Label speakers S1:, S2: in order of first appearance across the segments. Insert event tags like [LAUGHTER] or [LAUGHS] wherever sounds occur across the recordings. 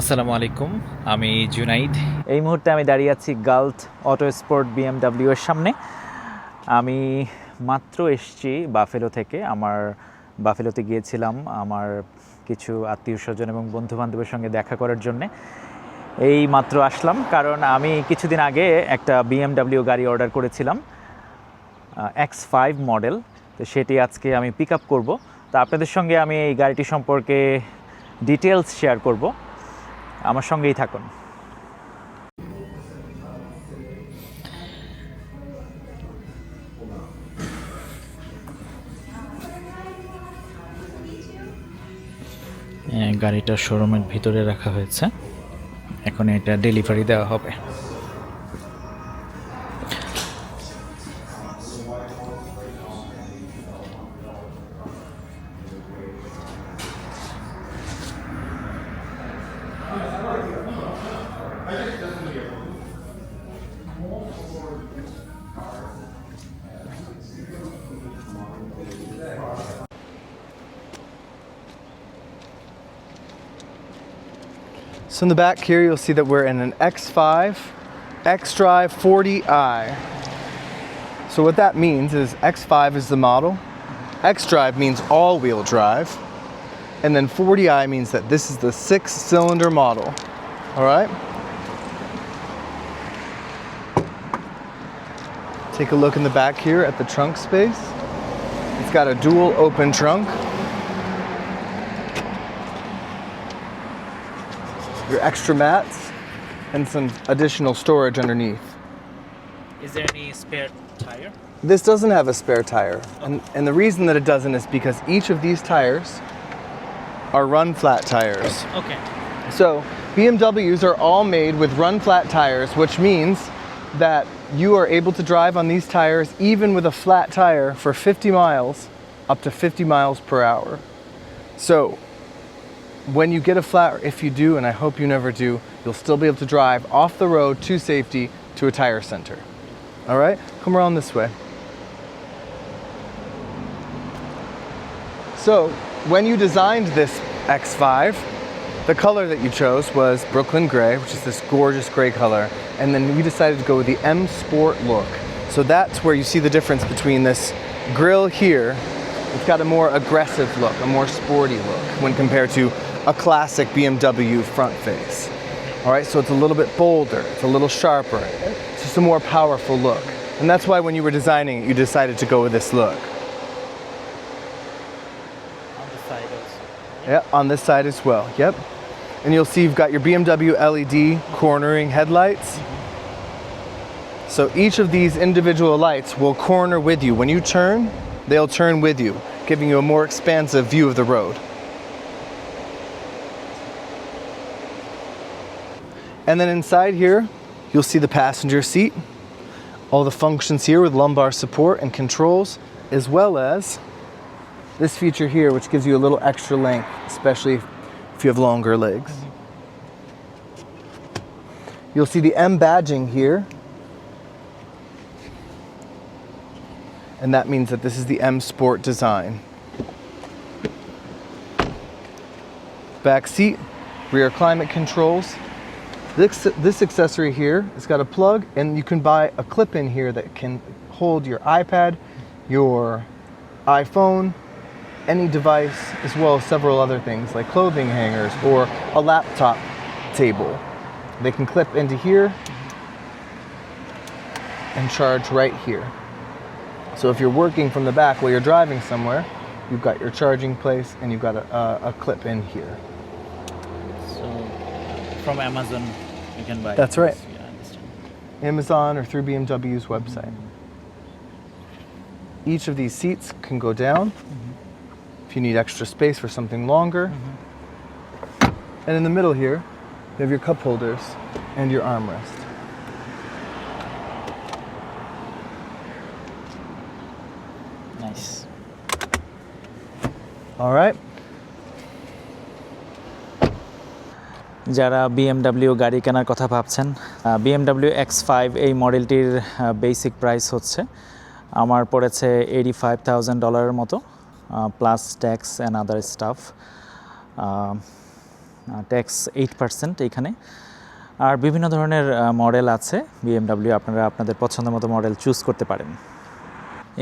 S1: আসসালামু আলাইকুম, আমি জুনাইদ। এই মুহূর্তে আমি দাঁড়িয়ে আছি গাল্ট অটো স্পোর্ট বিএমডাব্লিউ এর সামনে। আমি মাত্র এসছি বাফেলো থেকে। আমার বাফেলোতে গিয়েছিলাম আমার কিছু আত্মীয় স্বজন এবং বন্ধু বান্ধবের সঙ্গে দেখা করার জন্যে। এই মাত্র আসলাম কারণ আমি কিছুদিন আগে একটা বিএমডাব্লিউ গাড়ি অর্ডার করেছিলাম এক্স ফাইভ মডেল তো সেটি আজকে আমি পিক আপ করব। তো আপনাদের সঙ্গে আমি এই গাড়িটি সম্পর্কে ডিটেলস শেয়ার করব। আমার সঙ্গেই থাকুন। গাড়িটা শোরুমের ভিতরে রাখা হয়েছে। এখন এটা ডেলিভারি দেওয়া হবে।
S2: So in the back here, you'll see that we're in an X5 X-Drive 40i. So what that means is X5 is the model, X-Drive means all-wheel drive, and then 40i means that this is the six-cylinder model. All right? Take a look in the back here at the trunk space. It's got a dual open trunk. Your extra mats, and some additional storage underneath.
S1: Is there any spare tire?
S2: This doesn't have a spare tire, oh. and, and the reason that it doesn't is because each of these tires are run flat tires.
S1: Okay.
S2: So BMWs are all made with run flat tires, which means that you are able to drive on these tires even with a flat tire for 50 miles, up to 50 miles per hour. So when you get a flat, if you do, and I hope you never do, you'll still be able to drive off the road to safety to a tire center. All right, come around this way. So, when you designed this X5, the color that you chose was Brooklyn Gray, which is this gorgeous gray color, and then we decided to go with the M Sport look. So that's where you see the difference between this grill here. It's got a more aggressive look, a more sporty look when compared to a classic BMW front face. All right, so it's a little bit bolder, it's a little sharper, it's just a more powerful look. And that's why when you were designing it, you decided to go with this look.
S1: On the side also.
S2: Yeah, on this side as well. Yep. And you'll see you've got your BMW LED cornering headlights. So each of these individual lights will corner with you. When you turn, they'll turn with you, giving you a more expansive view of the road. And then inside here, you'll see the passenger seat, all the functions here with lumbar support and controls, as well as this feature here, which gives you a little extra length, especially if you have longer legs. You'll see the M badging here. And that means that this is the M Sport design. Back seat, rear climate controls. This, this accessory here, it's got a plug, and you can buy a clip in here that can hold your iPad, your iPhone, any device, as well as several other things like clothing hangers or a laptop table. They can clip into here and charge right here. So if you're working from the back while you're driving somewhere, you've got your charging place and you've got a, a, a clip in here.
S1: From Amazon you can buy.
S2: That's right.
S1: Yeah, I understand.
S2: Amazon or through BMW's website. Mm-hmm. Each of these seats can go down mm-hmm. if you need extra space for something longer. Mm-hmm. And in the middle here, you have your cup holders and your armrest.
S1: Nice.
S2: All right.
S1: যারা BMW গাড়ি কেনার কথা ভাবছেন BMW x five এই মডেলটির basic price হচ্ছে আমার পড়েছে eighty five thousand ডলারের মতো plus tax and other stuff tax eight percent এইখানে আর বিভিন্ন ধরনের মডেল আছে বিএমডাব্লিউ আপনারা আপনাদের পছন্দ মতো মডেল চুজ করতে পারেন।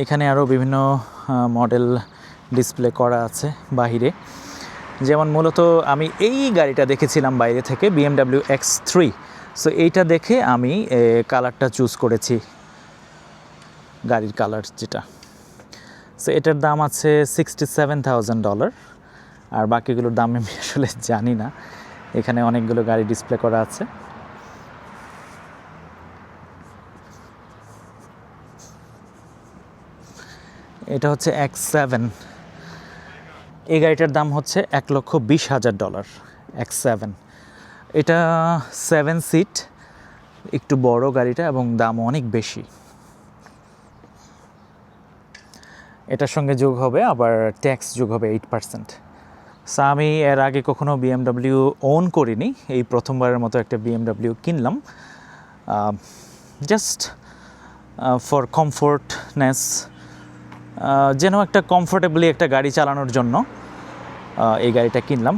S1: এখানে আরও বিভিন্ন মডেল ডিসপ্লে করা আছে বাহিরে। যেমন মূলত আমি এই গাড়িটা দেখেছিলাম বাইরে থেকে বিএমডাব্লিউ এক্স থ্রি সো এইটা দেখে আমি কালারটা চুজ করেছি। গাড়ির কালার যেটা। সো এটার দাম আছে সিক্সটি সেভেন থাউজেন্ড ডলার আর বাকিগুলোর দাম আমি [LAUGHS] আসলে জানি না। এখানে অনেকগুলো গাড়ি ডিসপ্লে করা আছে। এটা হচ্ছে এক্স সেভেন এই গাড়িটার দাম হচ্ছে এক লক্ষ বিশ হাজার ডলার এক্স সেভেন এটা সেভেন সিট একটু বড় গাড়িটা এবং দাম অনেক বেশি। এটার সঙ্গে যোগ হবে আবার ট্যাক্স যোগ হবে এইট পার্সেন্ট সো আমি এর আগে কখনো বিএমডাব্লিউ ওন করিনি, এই প্রথমবারের মতো একটা বিএমডাব্লিউ কিনলাম। জাস্ট ফর কমফোর্টনেস যেন একটা কমফোর্টেবলি একটা গাড়ি চালানোর জন্য। এই গাড়িটা কিনলাম।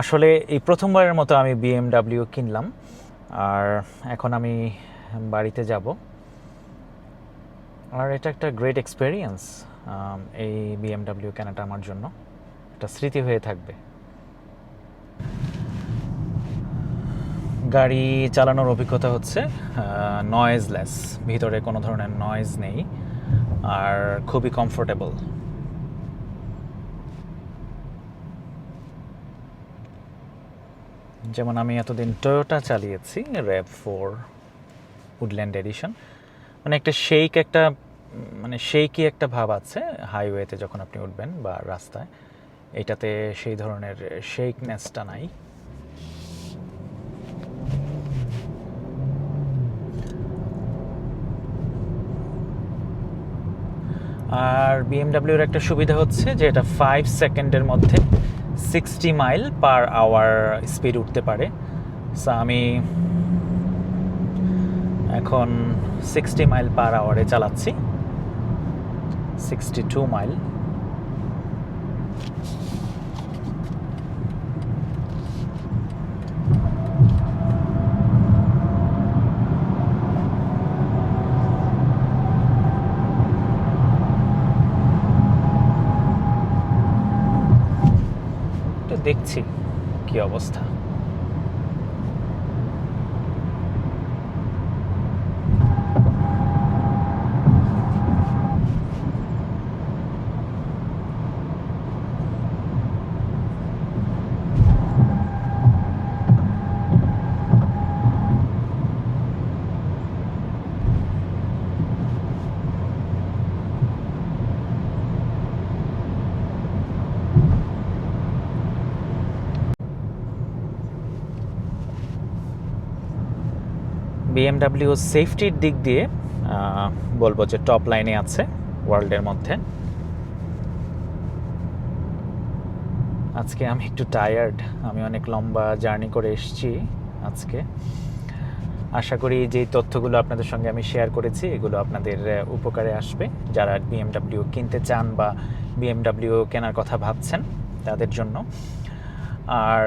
S1: আসলে এই প্রথমবারের মতো আমি বিএমডাব্লিউ কিনলাম। আর এখন আমি বাড়িতে যাব। আর এটা একটা গ্রেট এক্সপেরিয়েন্স এই বিএমডাব্লিউ কেনাটা আমার জন্য। একটা স্মৃতি হয়ে থাকবে। গাড়ি চালানোর অভিজ্ঞতা হচ্ছে নয়েজলেস ভিতরে কোনো ধরনের নয়েজ নেই, আর খুবই কমফোর্টেবল যেমন আমি এতদিন টয়োটা চালিয়েছি র্যাব ফোর উডল্যান্ড এডিশন মানে একটা শেক একটা মানে শেকই একটা ভাব আছে হাইওয়েতে যখন আপনি উঠবেন বা রাস্তায়। এটাতে সেই ধরনের শেকনেসটা নাই। আর বিএমডাব্লিউর একটা সুবিধা হচ্ছে যে এটা ফাইভ সেকেন্ডের মধ্যে sixty mile per hour speed উঠতে পারে। সো আমি এখন সিক্সটি মাইল পার আওয়ারে চালাচ্ছি। সিক্সটি টু মাইল দেখছি কি অবস্থা। বিএমডাব্লিউ সেফটির দিক দিয়ে বলব যে টপ লাইনে আছে ওয়ার্ল্ডের মধ্যে। আজকে আমি একটু টায়ার্ড আমি অনেক লম্বা জার্নি করে এসেছি আজকে। আশা করি যে তথ্যগুলো আপনাদের সঙ্গে আমি শেয়ার করেছি, এগুলো আপনাদের উপকারে আসবে। যারা বিএমডাব্লিউ কিনতে চান বা বিএমডাব্লিউ কেনার কথা ভাবছেন, তাদের জন্য। আর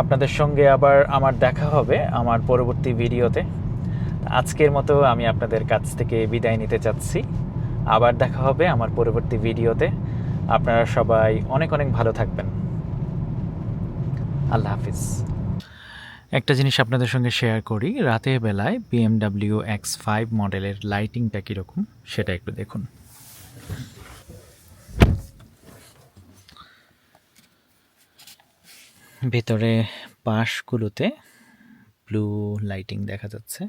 S1: আপনাদের সঙ্গে আবার আমার দেখা হবে আমার পরবর্তী ভিডিওতে। আজকের মতো আমি আপনাদের কাছ থেকে বিদায় নিতে চাচ্ছি। আবার দেখা হবে আমার পরবর্তী ভিডিওতে। আপনারা সবাই অনেক অনেক ভালো থাকবেন। আল্লাহ হাফিজ। একটা জিনিস আপনাদের সঙ্গে শেয়ার করি, রাতের বেলায় বিএমডাব্লিউ এক্স ফাইভ মডেলের লাইটিংটা কীরকম সেটা একটু দেখুন। ভেতরে পাশগুলোতে ব্লু লাইটিং দেখা যাচ্ছে।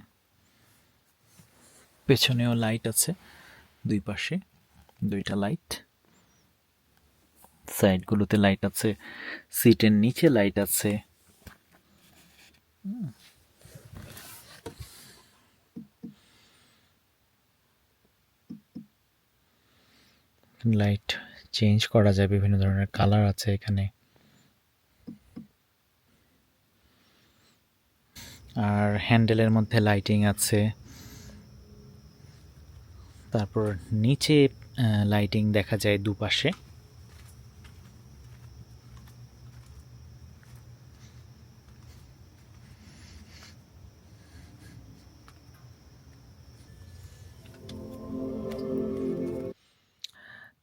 S1: পেছনেও লাইট আছে, দুই পাশে দুইটা লাইট সাইডগুলোতে লাইট আছে সিটের নিচে লাইট আছে। লাইট চেঞ্জ করা যায়, বিভিন্ন ধরনের কালার আছে এখানে। আর হ্যান্ডেলের মধ্যে লাইটিং আছে তারপর নিচে লাইটিং দেখা যায় দুপাশে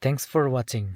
S1: Thanks for watching.